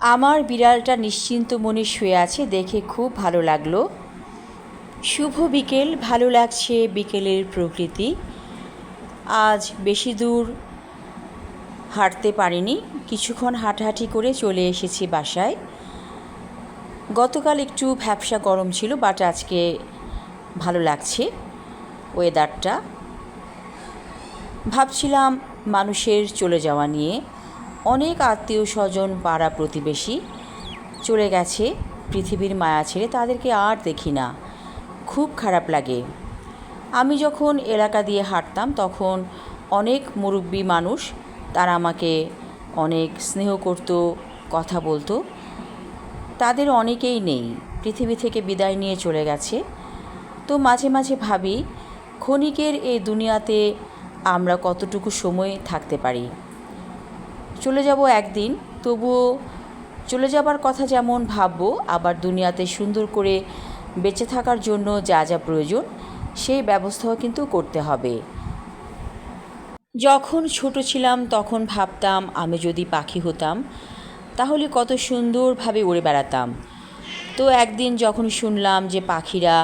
আমার বিড়ালটা নিশ্চিন্ত মনে শুয়ে আছে, দেখে খুব ভালো লাগল। শুভ বিকেল, ভালো লাগছে বিকেলের প্রকৃতি। আজ বেশি দূর হাঁটতে পারিনি, কিছুক্ষণ হাঁটাহাঁটি করে চলে এসেছি বাসায়। গতকাল একটু ভ্যাবসা গরম ছিল, বাট আজকে ভালো লাগছে ওয়েদারটা ভাবছিলাম মানুষের চলে যাওয়া নিয়ে। অনেক আত্মীয় স্বজন পাড়া প্রতিবেশী চলে গেছে পৃথিবীর মায়া ছেড়ে, তাদেরকে আর দেখি না। খুব খারাপ লাগে। আমি যখন এলাকা দিয়ে হাঁটতাম, তখন অনেক মুরব্বী মানুষ, তারা আমাকে অনেক স্নেহ করতো, কথা বলতো। তাদের অনেকেই নেই। পৃথিবী থেকে বিদায় নিয়ে চলে গেছে। তো মাঝে মাঝে ভাবি, ক্ষণিকের এই দুনিয়াতে আমরা কতটুকু সময় থাকতে পারি? চলে যাব একদিন, তবুও চলে যাবার কথা যেমন ভাববো, আবার দুনিয়াতে সুন্দর করে বেঁচে থাকার জন্য যা যা প্রয়োজন, সেই ব্যবস্থাও কিন্তু করতে হবে। যখন ছোট ছিলাম তখন ভাবতাম, আমি যদি পাখি হতাম, তাহলে কত সুন্দরভাবে উড়ে বেড়াতাম। তো একদিন যখন শুনলাম যে পাখিরা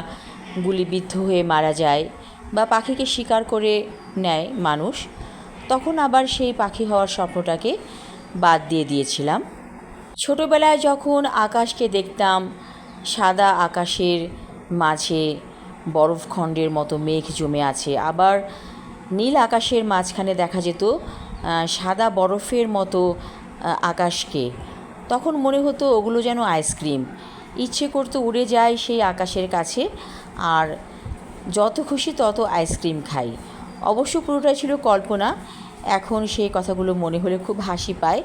গুলিবিদ্ধ হয়ে মারা যায়, বা পাখিকে শিকার করে নেয় মানুষ তখন আবার সেই পাখি হওয়ার স্বপ্নটাকে বাদ দিয়ে দিয়েছিলাম। ছোটোবেলায় যখন আকাশকে দেখতাম, সাদা আকাশের মাঝে বরফখণ্ডের মতো মেঘ জমে আছে, আবার নীল আকাশের মাঝখানে দেখা যেত সাদা বরফের মতো আকাশকে। তখন মনে হতো ওগুলো যেন আইসক্রিম। ইচ্ছে করতো উড়ে যায় সেই আকাশের কাছে, আর যত খুশি তত আইসক্রিম খাই। অবশ্য পুরোটাই ছিল কল্পনা। এখন সেই কথাগুলো মনে হলে খুব হাসি পায়।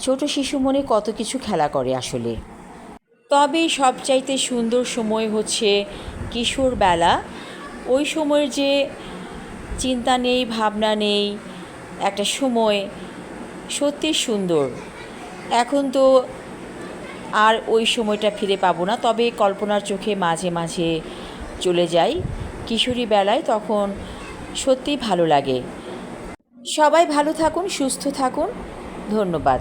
ছোট শিশু মনে কত কিছু খেলা করে আসলে। তবে সবচাইতে সুন্দর সময় হচ্ছে কিশোর বেলা। ওই সময়ের যে চিন্তা নেই, ভাবনা নেই, একটা সময় সত্যি সুন্দর। এখন তো আর ওই সময়টা ফিরে পাবো না। তবে কল্পনার চোখে মাঝে মাঝে চলে যাই। কিশোরী বেলায় তখন সত্যিই ভালো লাগে। সবাই ভালো থাকুন সুস্থ থাকুন। ধন্যবাদ।